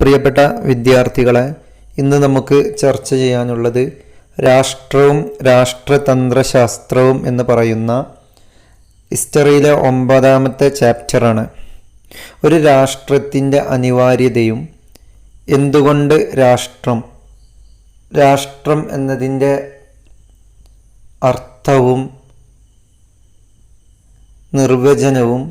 പ്രിയപ്പെട്ട വിദ്യാർത്ഥികളെ ഇന്ന് നമുക്ക് ചർച്ച ചെയ്യാനുള്ളത് രാഷ്ട്രവും രാഷ്ട്രതന്ത്രശാസ്ത്രവും എന്ന് പറയുന്ന ഹിസ്റ്ററിയിലെ ഒമ്പതാമത്തെ ചാപ്റ്ററാണ്. ഒരു രാഷ്ട്രത്തിന്റെ അനിവാര്യതയും എന്തുകൊണ്ട് രാഷ്ട്രം? രാഷ്ട്രം എന്നതിന്റെ അർത്ഥവും നിർവചനവും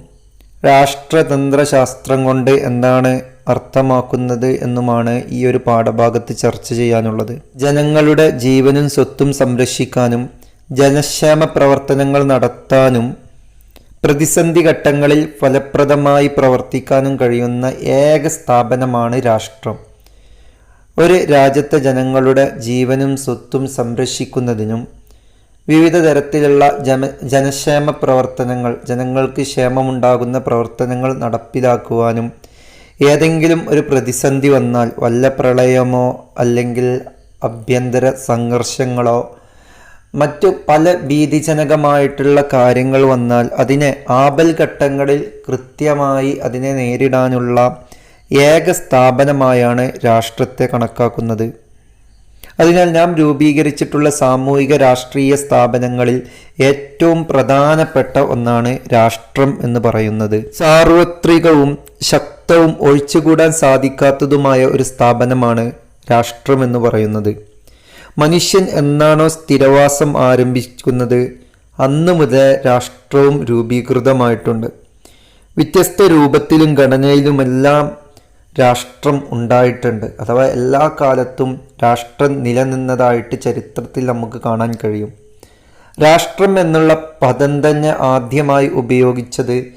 രാഷ്ട്രതന്ത്രശാസ്ത്രം കൊണ്ട് എന്താണ് അർത്ഥമാക്കുന്നത് എന്നുമാണ് ഈ ഒരു പാഠഭാഗത്ത് ചർച്ച ചെയ്യാനുള്ളത്. ജനങ്ങളുടെ ജീവനും സ്വത്തും സംരക്ഷിക്കാനും ജനക്ഷേമ പ്രവർത്തനങ്ങൾ നടത്താനും പ്രതിസന്ധി ഘട്ടങ്ങളിൽ ഫലപ്രദമായി പ്രവർത്തിക്കാനും കഴിയുന്ന ഏക സ്ഥാപനമാണ് രാഷ്ട്രം. ഒരു രാജ്യത്തെ ജനങ്ങളുടെ ജീവനും സ്വത്തും സംരക്ഷിക്കുന്നതിനും വിവിധ തരത്തിലുള്ള ജന ജനക്ഷേമ പ്രവർത്തനങ്ങൾ ജനങ്ങൾക്ക് ക്ഷേമമുണ്ടാകുന്ന പ്രവർത്തനങ്ങൾ നടപ്പിലാക്കുവാനും ഏതെങ്കിലും ഒരു പ്രതിസന്ധി വന്നാൽ വല്ല പ്രളയമോ അല്ലെങ്കിൽ അഭ്യന്തര സംഘർഷങ്ങളോ മറ്റു പല ഭീതിജനകമായിട്ടുള്ള കാര്യങ്ങൾ വന്നാൽ അതിനെ ആപൽ ഘട്ടങ്ങളിൽ കൃത്യമായി അതിനെ നേരിടാനുള്ള ഏക സ്ഥാപനമായാണ് രാഷ്ട്രത്തെ കണക്കാക്കുന്നത്. അതിനാൽ നാം രൂപീകരിച്ചിട്ടുള്ള സാമൂഹിക രാഷ്ട്രീയ സ്ഥാപനങ്ങളിൽ ഏറ്റവും പ്രധാനപ്പെട്ട ഒന്നാണ് രാഷ്ട്രം എന്ന് പറയുന്നത്. സാർവത്രികവും ശക്തവും ഒഴിച്ചുകൂടാൻ സാധിക്കാത്തതുമായ ഒരു സ്ഥാപനമാണ് രാഷ്ട്രം എന്ന് പറയുന്നത്. മനുഷ്യൻ എന്നാണോ സ്ഥിരവാസം ആരംഭിക്കുന്നത്? അന്ന് മുതൽ രാഷ്ട്രവും രൂപീകൃതമായിട്ടുണ്ട്. വ്യത്യസ്ത രൂപത്തിലും ഘടനയിലുമെല്ലാം രാഷ്ട്രം ഉണ്ടായിട്ടുണ്ട്. അഥവാ എല്ലാ കാലത്തും രാഷ്ട്രം നിലനിന്നതായിട്ട് ചരിത്രത്തിൽ നമുക്ക് കാണാൻ കഴിയും. രാഷ്ട്രം എന്നുള്ള പദം തന്നെ ആദ്യമായി ഉപയോഗിച്ചത്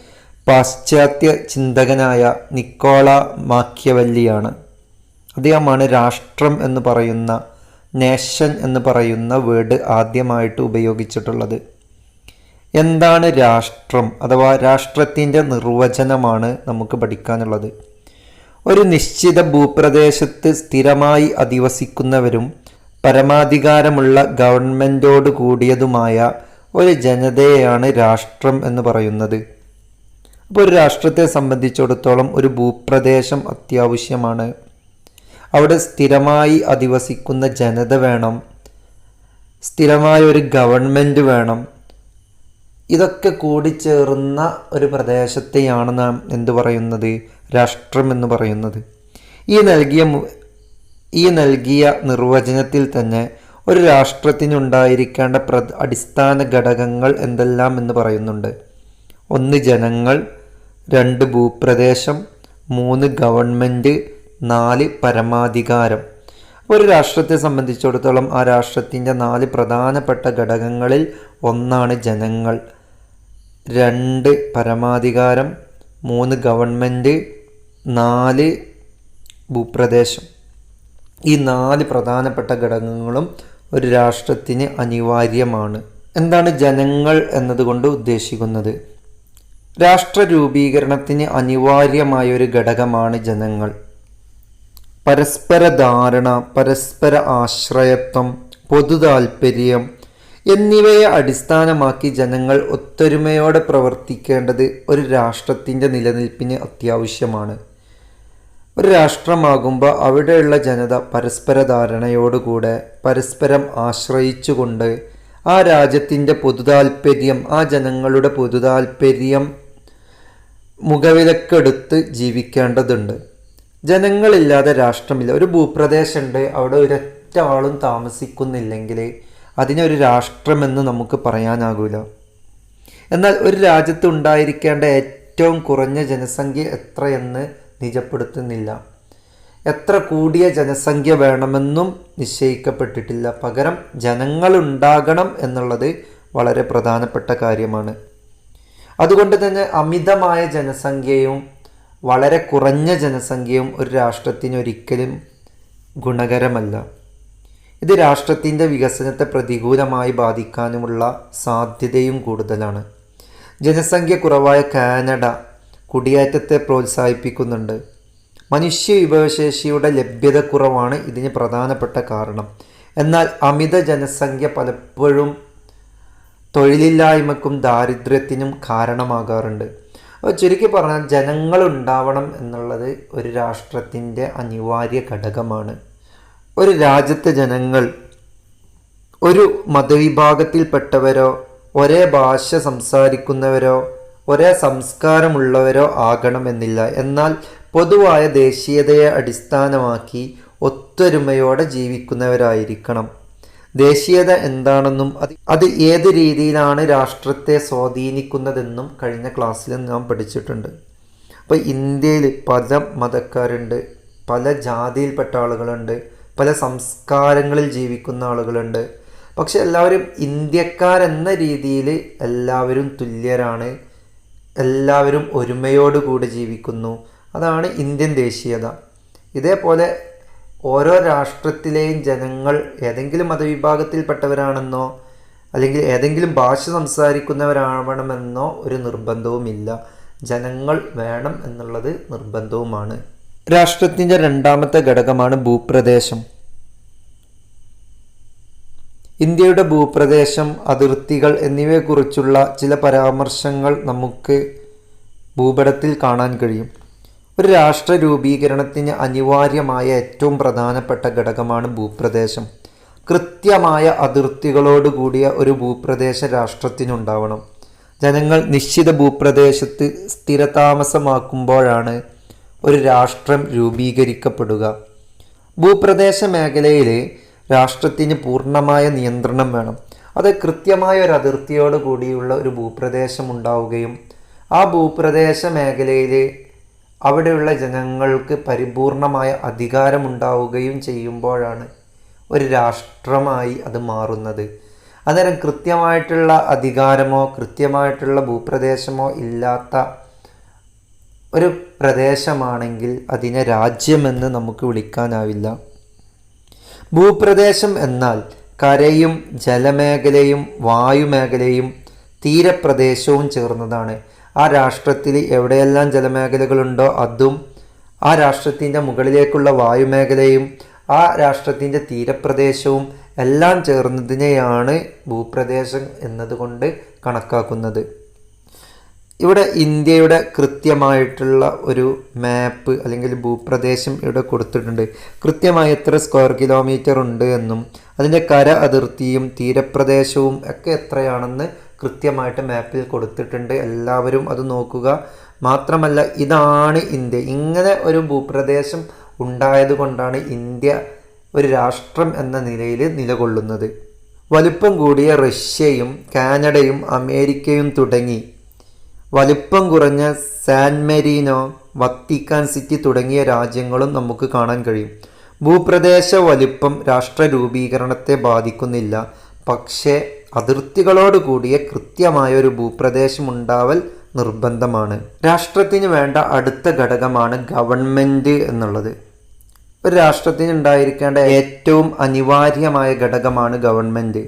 പാശ്ചാത്യ ചിന്തകനായ നിക്കോള മാക്യവല്ലിയാണ് അദ്ദേഹമാണ് രാഷ്ട്രം എന്ന് പറയുന്ന നേഷൻ എന്ന് പറയുന്ന വേർഡ് ആദ്യമായിട്ട് ഉപയോഗിച്ചിട്ടുള്ളത്. എന്താണ് രാഷ്ട്രം? അഥവാ രാഷ്ട്രത്തിന്റെ നിർവചനമാണ് നമുക്ക് പഠിക്കാനുള്ളത്. ഒരു നിശ്ചിത ഭൂപ്രദേശത്ത് സ്ഥിരമായി അധിവസിക്കുന്നവരും പരമാധികാരമുള്ള ഗവൺമെന്റോടു കൂടിയതുമായ ഒരു ജനതയെയാണ് രാഷ്ട്രം എന്ന് പറയുന്നത്. അപ്പോൾ ഒരു രാഷ്ട്രത്തെ സംബന്ധിച്ചിടത്തോളം ഒരു ഭൂപ്രദേശം അത്യാവശ്യമാണ്. അവിടെ സ്ഥിരമായി അധിവസിക്കുന്ന ജനത വേണം. സ്ഥിരമായ ഒരു ഗവൺമെന്റ് വേണം. ഇതൊക്കെ കൂടിച്ചേർന്ന ഒരു പ്രദേശത്തെയാണ് നാം എന്തു പറയുന്നത്? രാഷ്ട്രം എന്ന് പറയുന്നത്. ഈ നൽകിയ ഈ നൽകിയ നിർവചനത്തിൽ തന്നെ ഒരു രാഷ്ട്രത്തിനുണ്ടായിരിക്കേണ്ട പ്ര അടിസ്ഥാന ഘടകങ്ങൾ എന്തെല്ലാം എന്ന് പറയുന്നുണ്ട്. ഒന്ന് ജനങ്ങൾ രണ്ട് ഭൂപ്രദേശം മൂന്ന് ഗവൺമെന്റ് നാല് പരമാധികാരം. ഒരു രാഷ്ട്രത്തെ സംബന്ധിച്ചിടത്തോളം ആ രാഷ്ട്രത്തിന്റെ നാല് പ്രധാനപ്പെട്ട ഘടകങ്ങളിൽ ഒന്നാണ് ജനങ്ങൾ. രണ്ട് പരമാധികാരം മൂന്ന് ഗവൺമെന്റ് നാല് ഭൂപ്രദേശം. ഈ നാല് പ്രധാനപ്പെട്ട ഘടകങ്ങളും ഒരു രാഷ്ട്രത്തിന് അനിവാര്യമാണ്. എന്താണ് ജനങ്ങൾ എന്നതുകൊണ്ട് ഉദ്ദേശിക്കുന്നത്? രാഷ്ട്ര രൂപീകരണത്തിന് അനിവാര്യമായ ഒരു ഘടകമാണ് ജനങ്ങൾ. പരസ്പര ധാരണ പരസ്പര ആശ്രയത്വം പൊതു താൽപ്പര്യം എന്നിവയെ അടിസ്ഥാനമാക്കി ജനങ്ങൾ ഒത്തൊരുമയോടെ പ്രവർത്തിക്കേണ്ടത് ഒരു രാഷ്ട്രത്തിന്റെ നിലനിൽപ്പിന് അത്യാവശ്യമാണ്. ഒരു രാഷ്ട്രമാകുമ്പോൾ അവിടെയുള്ള ജനത പരസ്പര ധാരണയോടുകൂടെ പരസ്പരം ആശ്രയിച്ചുകൊണ്ട് ആ രാജ്യത്തിന്റെ പൊതുതാൽപ്പര്യം ആ ജനങ്ങളുടെ പൊതുതാൽപ്പര്യം മുഖവിലക്കെടുത്ത് ജീവിക്കേണ്ടതുണ്ട്. ജനങ്ങളില്ലാതെ രാഷ്ട്രമില്ല. ഒരു ഭൂപ്രദേശമുണ്ട്. അവിടെ ഒരൊറ്റ ആളും താമസിക്കുന്നില്ലെങ്കിൽ അതിനൊരു രാഷ്ട്രമെന്ന് നമുക്ക് പറയാനാകില്ല എന്നാൽ ഒരു രാജ്യത്ത് ഉണ്ടായിരിക്കേണ്ട ഏറ്റവും കുറഞ്ഞ ജനസംഖ്യ എത്രയെന്ന് നിജപ്പെടുത്തുന്നില്ല. എത്ര കൂടിയ ജനസംഖ്യ വേണമെന്നും നിശ്ചയിക്കപ്പെട്ടിട്ടില്ല. പകരം ജനങ്ങളുണ്ടാകണം എന്നുള്ളത് വളരെ പ്രധാനപ്പെട്ട കാര്യമാണ്. അതുകൊണ്ട് തന്നെ അമിതമായ ജനസംഖ്യയും വളരെ കുറഞ്ഞ ജനസംഖ്യയും ഒരു രാഷ്ട്രത്തിന് ഒരിക്കലും ഗുണകരമല്ല. ഇത് രാഷ്ട്രത്തിന്റെ വികസനത്തെ പ്രതികൂലമായി ബാധിക്കാനുമുള്ള സാധ്യതയും കൂടുതലാണ്. ജനസംഖ്യ കുറവായ കാനഡ കുടിയേറ്റത്തെ പ്രോത്സാഹിപ്പിക്കുന്നുണ്ട്. മനുഷ്യ വിഭവശേഷിയുടെ ലഭ്യതക്കുറവാണ് ഇതിന് പ്രധാനപ്പെട്ട കാരണം. എന്നാൽ അമിത ജനസംഖ്യ പലപ്പോഴും തൊഴിലില്ലായ്മക്കും ദാരിദ്ര്യത്തിനും കാരണമാകാറുണ്ട്. അപ്പോൾ ചുരുക്കി പറഞ്ഞാൽ ജനങ്ങൾ ഉണ്ടാവണം എന്നുള്ളത് ഒരു രാഷ്ട്രത്തിന്റെ അനിവാര്യ ഘടകമാണ്. ഒരു രാജ്യത്തെ ജനങ്ങൾ ഒരു മതവിഭാഗത്തിൽപ്പെട്ടവരോ ഒരേ ഭാഷ സംസാരിക്കുന്നവരോ ഒരേ സംസ്കാരമുള്ളവരോ ആകണമെന്നില്ല. എന്നാൽ പൊതുവായ ദേശീയതയെ അടിസ്ഥാനമാക്കി ഒത്തൊരുമയോടെ ജീവിക്കുന്നവരായിരിക്കണം. ദേശീയത എന്താണെന്നും അത് അത് ഏത് രീതിയിലാണ് രാഷ്ട്രത്തെ സ്വാധീനിക്കുന്നതെന്നും കഴിഞ്ഞ ക്ലാസ്സിൽ നാം പഠിച്ചിട്ടുണ്ട്. അപ്പോൾ ഇന്ത്യയിൽ പല മതക്കാരുണ്ട് പല ജാതിയിൽപ്പെട്ട ആളുകളുണ്ട് പല സംസ്കാരങ്ങളിൽ ജീവിക്കുന്ന ആളുകളുണ്ട്. പക്ഷെ എല്ലാവരും ഇന്ത്യക്കാരെന്ന രീതിയിൽ എല്ലാവരും തുല്യരാണ്. എല്ലാവരും ഒരുമയോടുകൂടി ജീവിക്കുന്നു. അതാണ് ഇന്ത്യൻ ദേശീയത. ഇതേപോലെ ഓരോ രാഷ്ട്രത്തിലെയും ജനങ്ങൾ ഏതെങ്കിലും മതവിഭാഗത്തിൽപ്പെട്ടവരാണെന്നോ അല്ലെങ്കിൽ ഏതെങ്കിലും ഭാഷ സംസാരിക്കുന്നവരാവണമെന്നോ ഒരു നിർബന്ധവുമില്ല. ജനങ്ങൾ വേണം എന്നുള്ളത് നിർബന്ധവുമാണ്. രാഷ്ട്രത്തിന്റെ രണ്ടാമത്തെ ഘടകമാണ് ഭൂപ്രദേശം. ഇന്ത്യയുടെ ഭൂപ്രദേശം അതിർത്തികൾ എന്നിവയെക്കുറിച്ചുള്ള ചില പരാമർശങ്ങൾ നമുക്ക് ഭൂപടത്തിൽ കാണാൻ കഴിയും. ഒരു രാഷ്ട്ര രൂപീകരണത്തിന് അനിവാര്യമായ ഏറ്റവും പ്രധാനപ്പെട്ട ഘടകമാണ് ഭൂപ്രദേശം. കൃത്യമായ അതിർത്തികളോടുകൂടിയ ഒരു ഭൂപ്രദേശ രാഷ്ട്രത്തിനുണ്ടാവണം. ജനങ്ങൾ നിശ്ചിത ഭൂപ്രദേശത്ത് സ്ഥിരതാമസമാക്കുമ്പോഴാണ് ഒരു രാഷ്ട്രം രൂപീകരിക്കപ്പെടുക. ഭൂപ്രദേശ മേഖലയിൽ രാഷ്ട്രത്തിന് പൂർണമായ നിയന്ത്രണം വേണം. അത് കൃത്യമായ ഒരു അതിർത്തിയോട് കൂടിയുള്ള ഒരു ഭൂപ്രദേശം ഉണ്ടാവുകയും ആ ഭൂപ്രദേശ മേഖലയിൽ അവിടെയുള്ള ജനങ്ങൾക്ക് പരിപൂർണമായ അധികാരമുണ്ടാവുകയും ചെയ്യുമ്പോഴാണ് ഒരു രാഷ്ട്രമായി അത് മാറുന്നത്. അന്നേരം കൃത്യമായിട്ടുള്ള അധികാരമോ കൃത്യമായിട്ടുള്ള ഭൂപ്രദേശമോ ഇല്ലാത്ത ഒരു പ്രദേശമാണെങ്കിൽ അതിനെ രാജ്യമെന്ന് നമുക്ക് വിളിക്കാനാവില്ല. ഭൂപ്രദേശം എന്നാൽ കരയും ജലമേഖലയും വായുമേഖലയും തീരപ്രദേശവും ചേർന്നതാണ്. ആ രാഷ്ട്രത്തിൽ എവിടെയെല്ലാം ജലമേഖലകളുണ്ടോ അതും ആ രാഷ്ട്രത്തിന്റെ മുകളിലേക്കുള്ള വായുമേഖലയും ആ രാഷ്ട്രത്തിന്റെ തീരപ്രദേശവും എല്ലാം ചേർന്നതിനെയാണ് ഭൂപ്രദേശം എന്നതുകൊണ്ട് കണക്കാക്കുന്നത്. ഇവിടെ ഇന്ത്യയുടെ കൃത്യമായിട്ടുള്ള ഒരു മാപ്പ് അല്ലെങ്കിൽ ഭൂപ്രദേശം ഇവിടെ കൊടുത്തിട്ടുണ്ട്. കൃത്യമായി എത്ര സ്ക്വയർ കിലോമീറ്റർ ഉണ്ട് എന്നും അതിന്റെ കര അതിർത്തിയും തീരപ്രദേശവും ഒക്കെ എത്രയാണെന്ന് കൃത്യമായിട്ട് മാപ്പിൽ കൊടുത്തിട്ടുണ്ട്. എല്ലാവരും അത് നോക്കുക. മാത്രമല്ല ഇതാണ് ഇന്ത്യ. ഇങ്ങനെ ഒരു ഭൂപ്രദേശം ഉണ്ടായത് കൊണ്ടാണ് ഇന്ത്യ ഒരു രാഷ്ട്രം എന്ന നിലയിൽ നിലകൊള്ളുന്നത്. വലുപ്പം കൂടിയ റഷ്യയും കാനഡയും അമേരിക്കയും തുടങ്ങി. വലിപ്പം കുറഞ്ഞ സാൻ മെരീനോ വത്തിക്കാൻ സിറ്റി തുടങ്ങിയ രാജ്യങ്ങളും നമുക്ക് കാണാൻ കഴിയും. ഭൂപ്രദേശ വലിപ്പം രാഷ്ട്ര രൂപീകരണത്തെ ബാധിക്കുന്നില്ല. പക്ഷേ അതിർത്തികളോട് കൂടിയ കൃത്യമായ ഒരു ഭൂപ്രദേശം ഉണ്ടാവൽ നിർബന്ധമാണ്. രാഷ്ട്രത്തിന് വേണ്ട അടുത്ത ഘടകമാണ് ഗവൺമെന്റ് എന്നുള്ളത്. ഒരു രാഷ്ട്രത്തിന് ഉണ്ടായിരിക്കേണ്ട ഏറ്റവും അനിവാര്യമായ ഘടകമാണ് ഗവൺമെന്റ്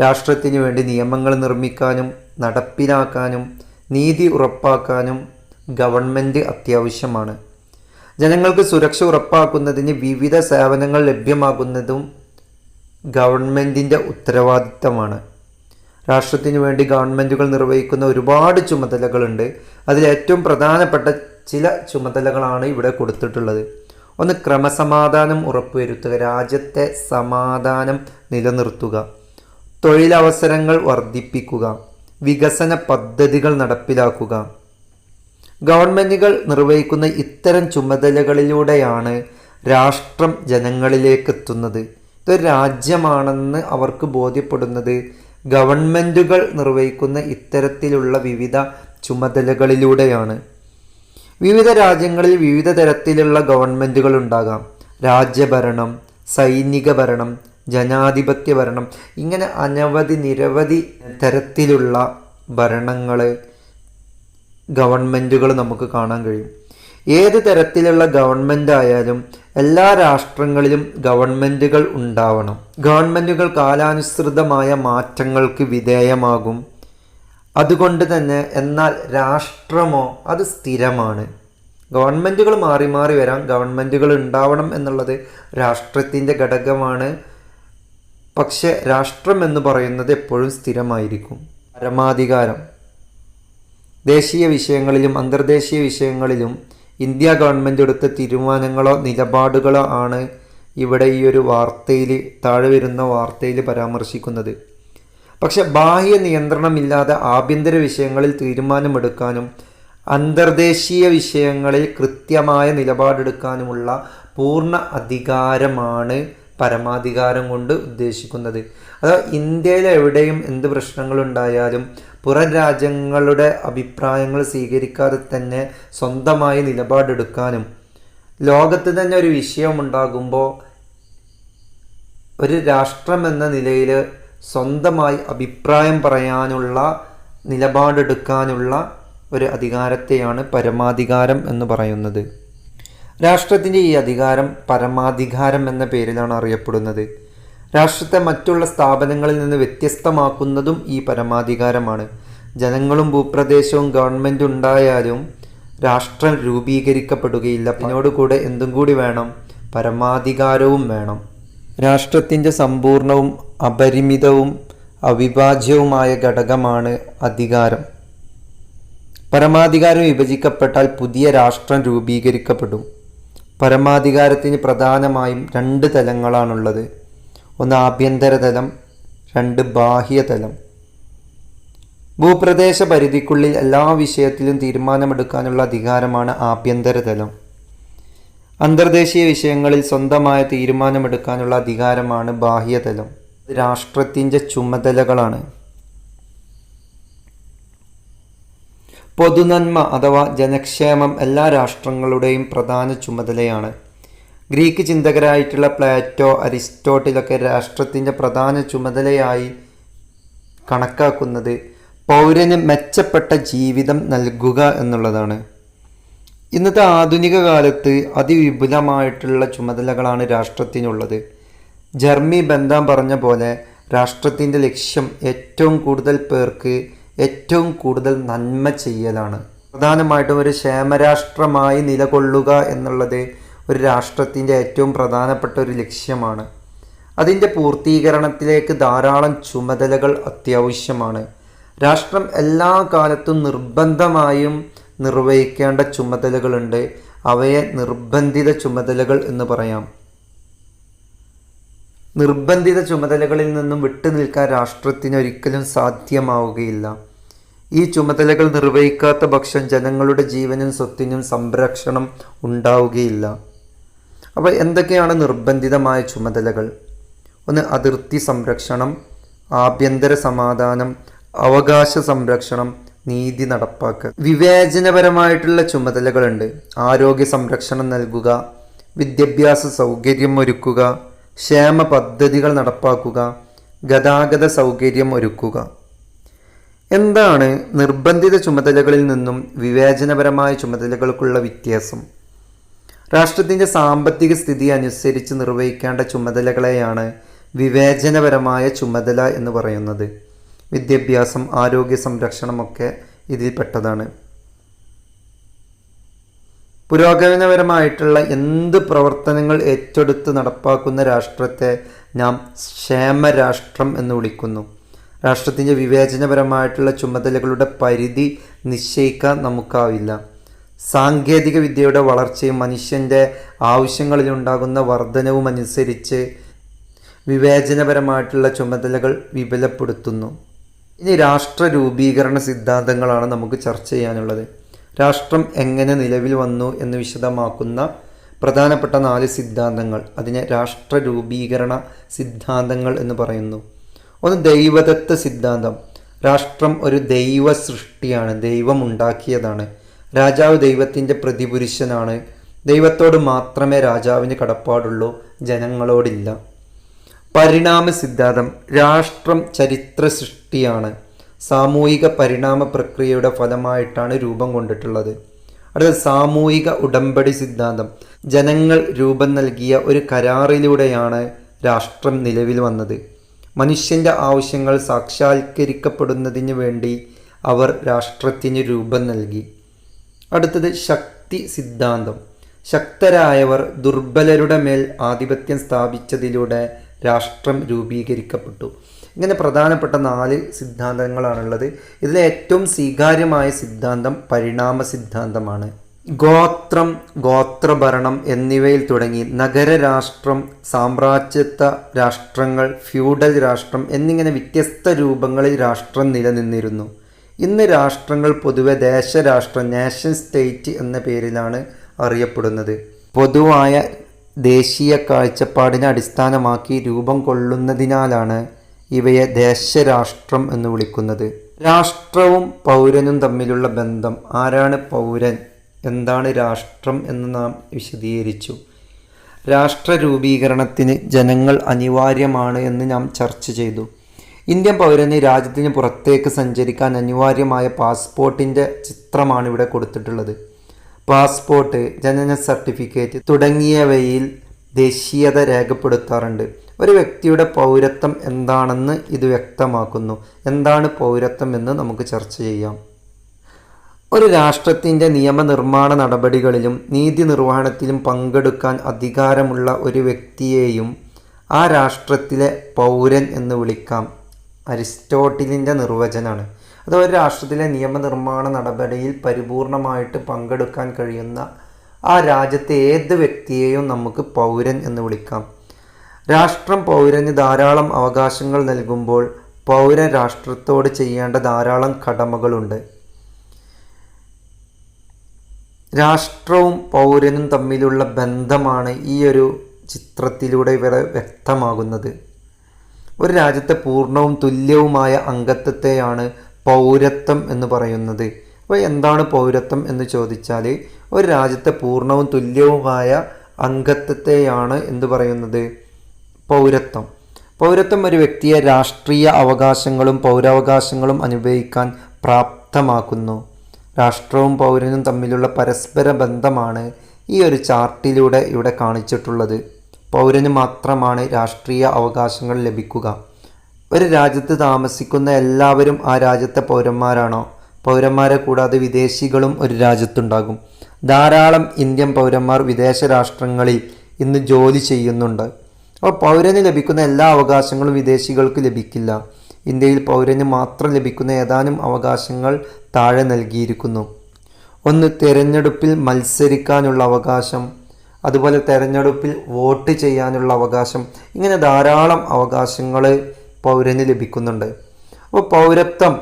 രാഷ്ട്രത്തിന് വേണ്ടി നിയമങ്ങൾ നിർമ്മിക്കാനും നടപ്പിലാക്കാനും നീതി ഉറപ്പാക്കാനും ഗവൺമെന്റ് അത്യാവശ്യമാണ്. ജനങ്ങൾക്ക് സുരക്ഷ ഉറപ്പാക്കുന്നതിന് വിവിധ സേവനങ്ങൾ ലഭ്യമാകുന്നതും ഗവൺമെന്റിന്റെ ഉത്തരവാദിത്തമാണ്. രാഷ്ട്രത്തിന് വേണ്ടി ഗവൺമെന്റുകൾ നിർവഹിക്കുന്ന ഒരുപാട് ചുമതലകളുണ്ട്. അതിലേറ്റവും പ്രധാനപ്പെട്ട ചില ചുമതലകളാണ് ഇവിടെ കൊടുത്തിട്ടുള്ളത്. ഒന്ന് ക്രമസമാധാനം ഉറപ്പുവരുത്തുക രാജ്യത്തെ സമാധാനം നിലനിർത്തുക തൊഴിലവസരങ്ങൾ വർദ്ധിപ്പിക്കുക. വികസന പദ്ധതികൾ നടപ്പിലാക്കുക. ഗവൺമെന്റുകൾ നിർവഹിക്കുന്ന ഇത്തരം ചുമതലകളിലൂടെയാണ് രാഷ്ട്രം ജനങ്ങളിലേക്ക് എത്തുന്നത് ഇതൊരു രാജ്യമാണെന്ന് അവർക്ക് ബോധ്യപ്പെടുന്നത്. ഗവൺമെന്റുകൾ നിർവഹിക്കുന്ന ഇത്തരത്തിലുള്ള വിവിധ ചുമതലകളിലൂടെയാണ്. വിവിധ രാജ്യങ്ങളിൽ വിവിധ തരത്തിലുള്ള ഗവൺമെന്റുകൾ ഉണ്ടാകാം. രാജ്യഭരണം സൈനിക ഭരണം ജനാധിപത്യ ഭരണം ഇങ്ങനെ അനവധി നിരവധി തരത്തിലുള്ള ഭരണങ്ങൾ ഗവൺമെന്റുകൾ നമുക്ക് കാണാൻ കഴിയും. ഏത് തരത്തിലുള്ള ഗവൺമെന്റ് ആയാലും എല്ലാ രാഷ്ട്രങ്ങളിലും ഗവൺമെന്റുകൾ ഉണ്ടാവണം. ഗവൺമെന്റുകൾ കാലാനുസൃതമായ മാറ്റങ്ങൾക്ക് വിധേയമാകും. അതുകൊണ്ട് തന്നെ എന്നാൽ രാഷ്ട്രമോ അത് സ്ഥിരമാണ്. ഗവൺമെന്റുകൾ മാറി മാറി വരാം ഗവൺമെന്റുകൾ ഉണ്ടാവണം എന്നുള്ളത് രാഷ്ട്രത്തിന്റെ ഘടകമാണ്. പക്ഷെ രാഷ്ട്രം എന്ന് പറയുന്നത് എപ്പോഴും സ്ഥിരമായിരിക്കും. പരമാധികാരം. ദേശീയ വിഷയങ്ങളിലും അന്തർദേശീയ വിഷയങ്ങളിലും ഇന്ത്യ ഗവൺമെന്റ് എടുത്ത തീരുമാനങ്ങളോ നിലപാടുകളോ ആണ് ഇവിടെ ഈ ഒരു വാർത്തയിൽ താഴെ വരുന്ന വാർത്തയിൽ പരാമർശിക്കുന്നത്. പക്ഷെ ബാഹ്യ നിയന്ത്രണമില്ലാതെ ആഭ്യന്തര വിഷയങ്ങളിൽ തീരുമാനമെടുക്കാനും അന്തർദേശീയ വിഷയങ്ങളിൽ കൃത്യമായ നിലപാടെടുക്കാനുമുള്ള പൂർണ അധികാരമാണ് പരമാധികാരം കൊണ്ട് ഉദ്ദേശിക്കുന്നത്. അത് ഇന്ത്യയിൽ എവിടെയും എന്ത് പ്രശ്നങ്ങളുണ്ടായാലും പുറം രാജ്യങ്ങളുടെ അഭിപ്രായങ്ങൾ സ്വീകരിക്കാതെ തന്നെ സ്വന്തമായി നിലപാടെടുക്കാനും ലോകത്ത് തന്നെ ഒരു വിഷയമുണ്ടാകുമ്പോൾ ഒരു രാഷ്ട്രം എന്ന നിലയിൽ സ്വന്തമായി അഭിപ്രായം പറയാനുള്ള നിലപാടെടുക്കാനുള്ള ഒരു അധികാരത്തെയാണ് പരമാധികാരം എന്ന് പറയുന്നത്. രാഷ്ട്രത്തിന്റെ ഈ അധികാരം പരമാധികാരം എന്ന പേരിലാണ് അറിയപ്പെടുന്നത്. രാഷ്ട്രത്തെ മറ്റുള്ള സ്ഥാപനങ്ങളിൽ നിന്ന് വ്യത്യസ്തമാക്കുന്നതും ഈ പരമാധികാരമാണ്. ജനങ്ങളും ഭൂപ്രദേശവും ഗവൺമെന്റ് ഉണ്ടായാലും രാഷ്ട്രം രൂപീകരിക്കപ്പെടുകയില്ല. അതിനോടുകൂടെ എന്തും കൂടി വേണം. പരമാധികാരവും വേണം. രാഷ്ട്രത്തിന്റെ സമ്പൂർണവും അപരിമിതവും അവിഭാജ്യവുമായ ഘടകമാണ് അധികാരം. പരമാധികാരം വിഭജിക്കപ്പെട്ടാൽ പുതിയ രാഷ്ട്രം രൂപീകരിക്കപ്പെടും. പരമാധികാരത്തിന് പ്രധാനമായും രണ്ട് തലങ്ങളാണുള്ളത്. ഒന്ന് ആഭ്യന്തര തലം രണ്ട് ബാഹ്യതലം. ഭൂപ്രദേശ പരിധിക്കുള്ളിൽ എല്ലാ വിഷയത്തിലും തീരുമാനമെടുക്കാനുള്ള അധികാരമാണ് ആഭ്യന്തര തലം അന്തർദേശീയ വിഷയങ്ങളിൽ സ്വന്തമായ തീരുമാനമെടുക്കാനുള്ള അധികാരമാണ് ബാഹ്യതലം. രാഷ്ട്രത്തിന്റെ ചുമതലകളാണ്. പൊതുനന്മ അഥവാ ജനക്ഷേമം എല്ലാ രാഷ്ട്രങ്ങളുടെയും പ്രധാന ചുമതലയാണ്. ഗ്രീക്ക് ചിന്തകരായിട്ടുള്ള പ്ലാറ്റോ അരിസ്റ്റോട്ടിലൊക്കെ രാഷ്ട്രത്തിന്റെ പ്രധാന ചുമതലയായി കണക്കാക്കുന്നത് പൗരന് മെച്ചപ്പെട്ട ജീവിതം നൽകുക എന്നുള്ളതാണ്. ഇന്നത്തെ ആധുനിക കാലത്ത് അതിവിപുലമായിട്ടുള്ള ചുമതലകളാണ് രാഷ്ട്രത്തിനുള്ളത്. ജർമ്മി ബന്ധം പറഞ്ഞ പോലെ രാഷ്ട്രത്തിന്റെ ലക്ഷ്യം ഏറ്റവും കൂടുതൽ പേർക്ക് ഏറ്റവും കൂടുതൽ നന്മ ചെയ്യലാണ്. പ്രധാനമായിട്ടും ഒരു ക്ഷേമരാഷ്ട്രമായി നിലകൊള്ളുക എന്നുള്ളത് ഒരു രാഷ്ട്രത്തിന്റെ ഏറ്റവും പ്രധാനപ്പെട്ട ഒരു ലക്ഷ്യമാണ്. അതിന്റെ പൂർത്തീകരണത്തിലേക്ക് ധാരാളം ചുമതലകൾ അത്യാവശ്യമാണ്. രാഷ്ട്രം എല്ലാ കാലത്തും നിർബന്ധമായും നിർവഹിക്കേണ്ട ചുമതലകളുണ്ട്. അവയെ നിർബന്ധിത ചുമതലകൾ എന്ന് പറയാം. നിർബന്ധിത ചുമതലകളിൽ നിന്നും വിട്ടുനിൽക്കാൻ രാഷ്ട്രത്തിന് ഒരിക്കലും സാധ്യമാവുകയില്ല. ഈ ചുമതലകൾ നിർവഹിക്കാത്ത പക്ഷം ജനങ്ങളുടെ ജീവനും സ്വത്തിനും സംരക്ഷണം ഉണ്ടാവുകയില്ല. അപ്പോൾ എന്തൊക്കെയാണ് നിർബന്ധിതമായ ചുമതലകൾ? ഒന്ന് അതിർത്തി സംരക്ഷണം ആഭ്യന്തര സമാധാനം അവകാശ സംരക്ഷണം നീതി നടപ്പാക്കുക വിവേചനപരമായിട്ടുള്ള ചുമതലകളുണ്ട്. ആരോഗ്യ സംരക്ഷണം നൽകുക വിദ്യാഭ്യാസ സൗകര്യം ഒരുക്കുക ക്ഷേമ പദ്ധതികൾ നടപ്പാക്കുക ഗതാഗത സൗകര്യം ഒരുക്കുക. എന്താണ് നിർബന്ധിത ചുമതലകളിൽ നിന്നും വിവേചനപരമായ ചുമതലകൾക്കുള്ള വ്യത്യാസം? രാഷ്ട്രത്തിന്റെ സാമ്പത്തിക സ്ഥിതി അനുസരിച്ച് നിർവഹിക്കേണ്ട ചുമതലകളെയാണ് വിവേചനപരമായ ചുമതല എന്ന് പറയുന്നത്. വിദ്യാഭ്യാസം ആരോഗ്യ സംരക്ഷണമൊക്കെ ഇതിൽപ്പെട്ടതാണ് പുരോഗമനപരമായിട്ടുള്ള എന്ത് പ്രവർത്തനങ്ങൾ ഏറ്റെടുത്ത് നടപ്പാക്കുന്ന രാഷ്ട്രത്തെ നാം ക്ഷേമരാഷ്ട്രം എന്ന് വിളിക്കുന്നു. രാഷ്ട്രത്തിന്റെ വിവേചനപരമായിട്ടുള്ള ചുമതലകളുടെ പരിധി നിശ്ചയിക്കാൻ നമുക്കാവില്ല. സാങ്കേതിക വിദ്യയുടെ വളർച്ചയും മനുഷ്യന്റെ ആവശ്യങ്ങളിലുണ്ടാകുന്ന വർധനവും അനുസരിച്ച് വിവേചനപരമായിട്ടുള്ള ചുമതലകൾ വിപുലപ്പെടുത്തുന്നു. ഇനി രാഷ്ട്ര രൂപീകരണ സിദ്ധാന്തങ്ങളാണ് നമുക്ക് ചർച്ച ചെയ്യാനുള്ളത്. രാഷ്ട്രം എങ്ങനെ നിലവിൽ വന്നു എന്ന് വിശദമാക്കുന്ന പ്രധാനപ്പെട്ട നാല് സിദ്ധാന്തങ്ങൾ. അതിനെ രാഷ്ട്ര രൂപീകരണ സിദ്ധാന്തങ്ങൾ എന്ന് പറയുന്നു. ഒന്ന് ദൈവദത്ത സിദ്ധാന്തം. രാഷ്ട്രം ഒരു ദൈവ സൃഷ്ടിയാണ് ദൈവം ഉണ്ടാക്കിയതാണ് രാജാവ് ദൈവത്തിന്റെ പ്രതിപുരുഷനാണ്. ദൈവത്തോട് മാത്രമേ രാജാവിന് കടപ്പാടുള്ളൂ ജനങ്ങളോടില്ല. പരിണാമ സിദ്ധാന്തം രാഷ്ട്രം ചരിത്ര സൃഷ്ടിയാണ്. സാമൂഹിക പരിണാമ പ്രക്രിയയുടെ ഫലമായിട്ടാണ് രൂപം കൊണ്ടിട്ടുള്ളത്. അടുത്ത സാമൂഹിക ഉടമ്പടി സിദ്ധാന്തം ജനങ്ങൾ രൂപം നൽകിയ ഒരു കരാറിലൂടെയാണ് രാഷ്ട്രം നിലവിൽ വന്നത്. മനുഷ്യന്റെ ആവശ്യങ്ങൾ സാക്ഷാത്കരിക്കപ്പെടുന്നതിന് വേണ്ടി അവർ രാഷ്ട്രത്തിന് രൂപം നൽകി. അടുത്തത് ശക്തി സിദ്ധാന്തം. ശക്തരായവർ ദുർബലരുടെ മേൽ ആധിപത്യം സ്ഥാപിച്ചതിലൂടെ രാഷ്ട്രം രൂപീകരിക്കപ്പെട്ടു. ഇങ്ങനെ പ്രധാനപ്പെട്ട നാല് സിദ്ധാന്തങ്ങളാണുള്ളത്. ഇതിലെ ഏറ്റവും സ്വീകാര്യമായ സിദ്ധാന്തം പരിണാമ സിദ്ധാന്തമാണ്. ഗോത്രം ഗോത്രഭരണം എന്നിവയിൽ തുടങ്ങി നഗരരാഷ്ട്രം സാമ്രാജ്യത്വ രാഷ്ട്രങ്ങൾ ഫ്യൂഡൽ രാഷ്ട്രം എന്നിങ്ങനെ വ്യത്യസ്ത രൂപങ്ങളിൽ രാഷ്ട്രം നിലനിന്നിരുന്നു. ഇന്ന് രാഷ്ട്രങ്ങൾ പൊതുവെ ദേശരാഷ്ട്രം നാഷൻ സ്റ്റേറ്റ് എന്ന പേരിലാണ് അറിയപ്പെടുന്നത്. പൊതുവായ ദേശീയ കാഴ്ചപ്പാടിനെ അടിസ്ഥാനമാക്കി രൂപം കൊള്ളുന്നതിനാലാണ് ഇവയെ ദേശരാഷ്ട്രം എന്ന് വിളിക്കുന്നത്. രാഷ്ട്രവും പൗരനും തമ്മിലുള്ള ബന്ധം ആരാണ് പൗരൻ? എന്താണ് രാഷ്ട്രം എന്ന് നാം വിശദീകരിച്ചു. രാഷ്ട്ര രൂപീകരണത്തിന് ജനങ്ങൾ അനിവാര്യമാണ് എന്ന് നാം ചർച്ച ചെയ്തു. ഇന്ത്യൻ പൗരന് രാജ്യത്തിന് പുറത്തേക്ക് സഞ്ചരിക്കാൻ അനിവാര്യമായ പാസ്പോർട്ടിന്റെ ചിത്രമാണ് ഇവിടെ കൊടുത്തിട്ടുള്ളത്. പാസ്പോർട്ട് ജനന സർട്ടിഫിക്കറ്റ് തുടങ്ങിയവയിൽ ദേശീയത രേഖപ്പെടുത്താറുണ്ട്. ഒരു വ്യക്തിയുടെ പൗരത്വം എന്താണെന്ന് ഇത് വ്യക്തമാക്കുന്നു. എന്താണ് പൗരത്വം എന്ന് നമുക്ക് ചർച്ച ചെയ്യാം. ഒരു രാഷ്ട്രത്തിന്റെ നിയമനിർമ്മാണ നടപടികളിലും നീതി നിർവഹണത്തിലും പങ്കെടുക്കാൻ അധികാരമുള്ള ഒരു വ്യക്തിയെയും ആ രാഷ്ട്രത്തിലെ പൗരൻ എന്ന് വിളിക്കാം. അരിസ്റ്റോട്ടിലിന്റെ നിർവചനമാണ്. അത് ഒരു രാഷ്ട്രത്തിലെ നിയമനിർമ്മാണ നടപടിയിൽ പരിപൂർണമായിട്ട് പങ്കെടുക്കാൻ കഴിയുന്ന ആ രാജ്യത്തെ ഏത് വ്യക്തിയെയും നമുക്ക് പൗരൻ എന്ന് വിളിക്കാം. രാഷ്ട്രം പൗരന് ധാരാളം അവകാശങ്ങൾ നൽകുമ്പോൾ പൗര രാഷ്ട്രത്തോട് ചെയ്യേണ്ട ധാരാളം കടമകളുണ്ട്. രാഷ്ട്രവും പൗരനും തമ്മിലുള്ള ബന്ധമാണ് ഈ ഒരു ചിത്രത്തിലൂടെ ഇവിടെ വ്യക്തമാകുന്നത്. ഒരു രാജ്യത്തെ പൂർണവും തുല്യവുമായ അംഗത്വത്തെയാണ് പൗരത്വം എന്ന് പറയുന്നത്. അപ്പോൾ എന്താണ് പൗരത്വം എന്ന് ചോദിച്ചാൽ ഒരു രാജ്യത്തെ പൂർണവും തുല്യവുമായ അംഗത്വത്തെയാണ് എന്ന് പറയുന്നത് പൗരത്വം. പൗരത്വം ഒരു വ്യക്തിയെ രാഷ്ട്രീയ അവകാശങ്ങളും പൗരാവകാശങ്ങളും അനുഭവിക്കാൻ പ്രാപ്തമാക്കുന്നു. രാഷ്ട്രവും പൗരനും തമ്മിലുള്ള പരസ്പര ബന്ധമാണ് ഈ ഒരു ചാർട്ടിലൂടെ ഇവിടെ കാണിച്ചിട്ടുള്ളത്. പൗരന് മാത്രമാണ് രാഷ്ട്രീയ അവകാശങ്ങൾ ലഭിക്കുക. ഒരു രാജ്യത്ത് താമസിക്കുന്ന എല്ലാവരും ആ രാജ്യത്തെ പൗരന്മാരാണോ? പൗരന്മാരെ കൂടാതെ വിദേശികളും ഒരു രാജ്യത്തുണ്ടാകും. ധാരാളം ഇന്ത്യൻ പൗരന്മാർ വിദേശ രാഷ്ട്രങ്ങളിൽ ഇന്ന് ജോലി ചെയ്യുന്നുണ്ട്. അപ്പോൾ പൗരന് ലഭിക്കുന്ന എല്ലാ അവകാശങ്ങളും വിദേശികൾക്ക് ലഭിക്കില്ല. ഇന്ത്യയിൽ പൗരന് മാത്രം ലഭിക്കുന്ന ഏതാനും അവകാശങ്ങൾ താഴെ നൽകിയിരിക്കുന്നു. ഒന്ന് തിരഞ്ഞെടുപ്പിൽ മത്സരിക്കാനുള്ള അവകാശം. അതുപോലെ തിരഞ്ഞെടുപ്പിൽ വോട്ട് ചെയ്യാനുള്ള അവകാശം. ഇങ്ങനെ ധാരാളം അവകാശങ്ങൾ പൗരന് ലഭിക്കുന്നുണ്ട്. അപ്പോൾ പൗരത്വം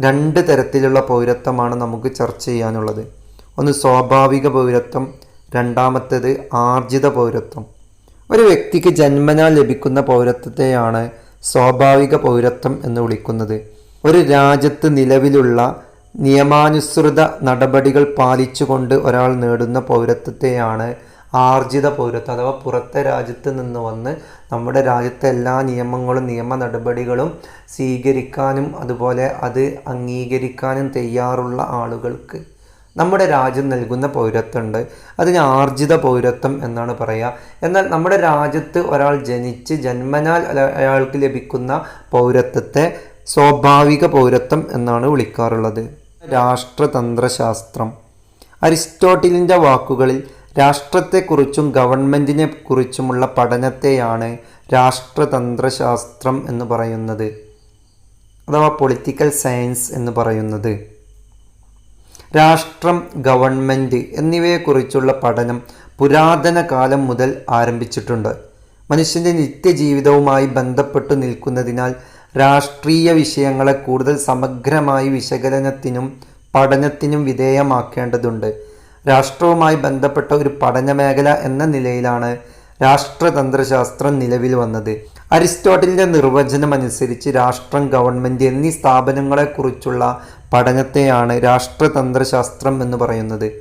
രണ്ട് തരത്തിലുള്ള പൗരത്വമാണ് നമുക്ക് ചർച്ച ചെയ്യാനുള്ളത്. ഒന്ന് സ്വാഭാവിക പൗരത്വം. രണ്ടാമത്തേത് ആർജിത പൗരത്വം. ഒരു വ്യക്തിക്ക് ജന്മനാൽ ലഭിക്കുന്ന പൗരത്വത്തെയാണ് സ്വാഭാവിക പൗരത്വം എന്ന് വിളിക്കുന്നത്. ഒരു രാജ്യത്ത് നിലവിലുള്ള നിയമാനുസൃത നടപടികൾ പാലിച്ചുകൊണ്ട് ഒരാൾ നേടുന്ന പൗരത്വത്തെയാണ് ആർജിത പൗരത്വം അഥവാ പുറത്തെ രാജ്യത്ത് നിന്ന് വന്ന് നമ്മുടെ രാജ്യത്തെ എല്ലാ നിയമങ്ങളും നിയമ നടപടികളും സ്വീകരിക്കാനും അതുപോലെ അത് അംഗീകരിക്കാനും തയ്യാറുള്ള ആളുകൾക്ക് നമ്മുടെ രാജ്യം നൽകുന്ന പൗരത്വമുണ്ട് അതിന് ആർജിത പൗരത്വം എന്നാണ് പറയുക. എന്നാൽ നമ്മുടെ രാജ്യത്ത് ഒരാൾ ജനിച്ച് ജന്മനാൽ അയാൾക്ക് ലഭിക്കുന്ന പൗരത്വത്തെ സ്വാഭാവിക പൗരത്വം എന്നാണ് വിളിക്കാറുള്ളത്. രാഷ്ട്രതന്ത്രശാസ്ത്രം. അരിസ്റ്റോട്ടിലിന്റെ വാക്കുകളിൽ രാഷ്ട്രത്തെക്കുറിച്ചും ഗവൺമെന്റിനെ കുറിച്ചുമുള്ള പഠനത്തെയാണ് രാഷ്ട്രതന്ത്രശാസ്ത്രം എന്ന് പറയുന്നത്. അഥവാ പൊളിറ്റിക്കൽ സയൻസ് എന്ന് പറയുന്നത്. രാഷ്ട്രം ഗവൺമെന്റ് എന്നിവയെക്കുറിച്ചുള്ള പഠനം പുരാതന കാലം മുതൽ ആരംഭിച്ചിട്ടുണ്ട്. മനുഷ്യന്റെ നിത്യജീവിതവുമായി ബന്ധപ്പെട്ടു നിൽക്കുന്നതിനാൽ രാഷ്ട്രീയ വിഷയങ്ങളെ കൂടുതൽ സമഗ്രമായി വിശകലനത്തിനും പഠനത്തിനും വിധേയമാക്കേണ്ടതുണ്ട്. രാഷ്ട്രവുമായി ബന്ധപ്പെട്ട ഒരു പഠന മേഖല എന്ന നിലയിലാണ് രാഷ്ട്രതന്ത്രശാസ്ത്രം നിലവിൽ വന്നത്. അരിസ്റ്റോട്ടലിന്റെ നിർവചനം അനുസരിച്ച് രാഷ്ട്രം ഗവൺമെന്റ് എന്നീ സ്ഥാപനങ്ങളെക്കുറിച്ചുള്ള പഠനത്തെയാണ് രാഷ്ട്രതന്ത്രശാസ്ത്രം എന്ന് പറയുന്നത്.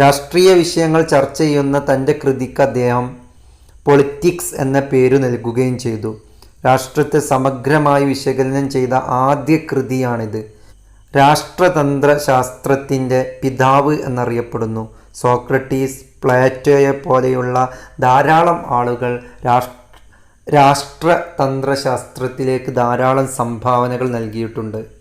രാഷ്ട്രീയ വിഷയങ്ങൾ ചർച്ച ചെയ്യുന്ന തന്റെ കൃതിക്ക് അദ്ദേഹം പൊളിറ്റിക്സ് എന്ന പേര് നൽകുകയും ചെയ്തു. രാഷ്ട്രത്തെ സമഗ്രമായി വിശകലനം ചെയ്ത ആദ്യ കൃതിയാണിത്. രാഷ്ട്രതന്ത്ര ശാസ്ത്രത്തിന്റെ പിതാവ് എന്നറിയപ്പെടുന്നു. സോക്രട്ടീസ് പ്ലേറ്റോയെ പോലെയുള്ള ധാരാളം ആളുകൾ രാഷ്ട്ര രാഷ്ട്രതന്ത്രശാസ്ത്രത്തിലേക്ക് ധാരാളം സംഭാവനകൾ നൽകിയിട്ടുണ്ട്.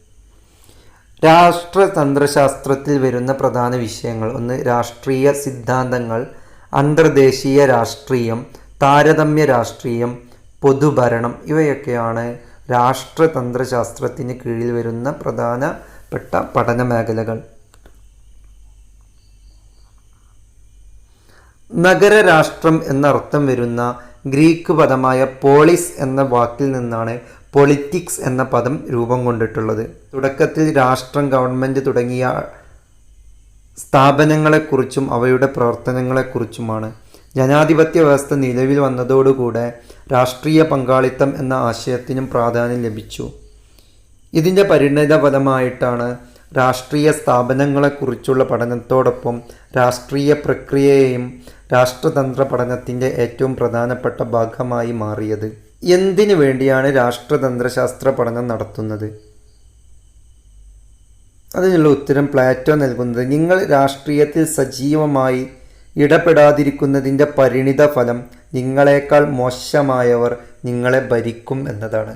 രാഷ്ട്രതന്ത്രശാസ്ത്രത്തിൽ വരുന്ന പ്രധാന വിഷയങ്ങൾ. ഒന്ന് രാഷ്ട്രീയ സിദ്ധാന്തങ്ങൾ. അന്തർദേശീയ രാഷ്ട്രീയം താരതമ്യ രാഷ്ട്രീയം പൊതുഭരണം ഇവയൊക്കെയാണ് രാഷ്ട്രതന്ത്രശാസ്ത്രത്തിന് കീഴിൽ വരുന്ന പ്രധാനപ്പെട്ട പഠന മേഖലകൾ നഗരരാഷ്ട്രം എന്നർത്ഥം വരുന്ന ഗ്രീക്ക് പദമായ പോളിസ് എന്ന വാക്കിൽ നിന്നാണ് പൊളിറ്റിക്സ് എന്ന പദം രൂപം കൊണ്ടിട്ടുള്ളത്. തുടക്കത്തിൽ രാഷ്ട്രം ഗവൺമെന്റ് തുടങ്ങിയ സ്ഥാപനങ്ങളെക്കുറിച്ചും അവയുടെ പ്രവർത്തനങ്ങളെക്കുറിച്ചുമാണ്. ജനാധിപത്യ വ്യവസ്ഥ നിലവിൽ വന്നതോടുകൂടെ രാഷ്ട്രീയ പങ്കാളിത്തം എന്ന ആശയത്തിനും പ്രാധാന്യം ലഭിച്ചു. ഇതിന്റെ പരിണിത ഫലമായിട്ടാണ് രാഷ്ട്രീയ സ്ഥാപനങ്ങളെക്കുറിച്ചുള്ള പഠനത്തോടൊപ്പം രാഷ്ട്രീയ പ്രക്രിയയെയും രാഷ്ട്രതന്ത്ര പഠനത്തിന്റെ ഏറ്റവും പ്രധാനപ്പെട്ട ഭാഗമായി മാറിയത്. എന്തിനു വേണ്ടിയാണ് രാഷ്ട്രതന്ത്രശാസ്ത്ര പഠനം നടത്തുന്നത്? അതിനുള്ള ഉത്തരം പ്ലാറ്റോ നൽകുന്നത് നിങ്ങൾ രാഷ്ട്രീയത്തിൽ സജീവമായി ഇടപെടാതിരിക്കുന്നതിന്റെ പരിണിത ഫലം നിങ്ങളെക്കാൾ മോശമായവർ നിങ്ങളെ ഭരിക്കും എന്നതാണ്.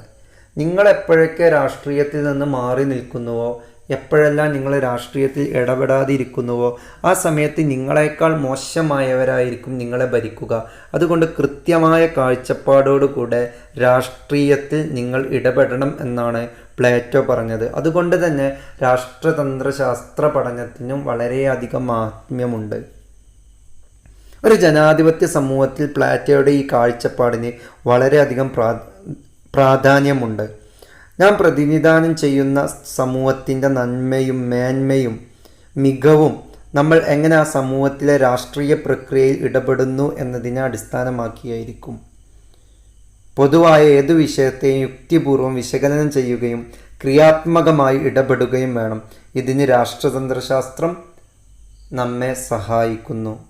നിങ്ങളെപ്പോഴൊക്കെ രാഷ്ട്രീയത്തിൽ നിന്ന് മാറി നിൽക്കുന്നുവോ എപ്പോഴെല്ലാം നിങ്ങൾ രാഷ്ട്രീയത്തിൽ ഇടപെടാതിരിക്കുന്നുവോ ആ സമയത്ത് നിങ്ങളെക്കാൾ മോശമായവരായിരിക്കും നിങ്ങളെ ഭരിക്കുക. അതുകൊണ്ട് കൃത്യമായ കാഴ്ചപ്പാടോടുകൂടെ രാഷ്ട്രീയത്തിൽ നിങ്ങൾ ഇടപെടണം എന്നാണ് പ്ലേറ്റോ പറഞ്ഞത്. അതുകൊണ്ട് തന്നെ രാഷ്ട്രതന്ത്രശാസ്ത്ര പഠനത്തിനും വളരെയധികം ആത്മ്യമുണ്ട് ഒരു ജനാധിപത്യ സമൂഹത്തിൽ പ്ലാറ്റോയുടെ ഈ കാഴ്ചപ്പാടിന് വളരെയധികം പ്രാ പ്രാധാന്യമുണ്ട്. ഞാൻ പ്രതിനിധാനം ചെയ്യുന്ന സമൂഹത്തിന്റെ നന്മയും മേന്മയും മികവും നമ്മൾ എങ്ങനെ ആ സമൂഹത്തിലെ രാഷ്ട്രീയ പ്രക്രിയയിൽ ഇടപെടുന്നു എന്നതിനെ അടിസ്ഥാനമാക്കിയായിരിക്കും. പൊതുവായ ഏതു വിഷയത്തെയും യുക്തിപൂർവം വിശകലനം ചെയ്യുകയും ക്രിയാത്മകമായി ഇടപെടുകയും വേണം. ഇതിന് രാഷ്ട്രതന്ത്രശാസ്ത്രം നമ്മെ സഹായിക്കുന്നു.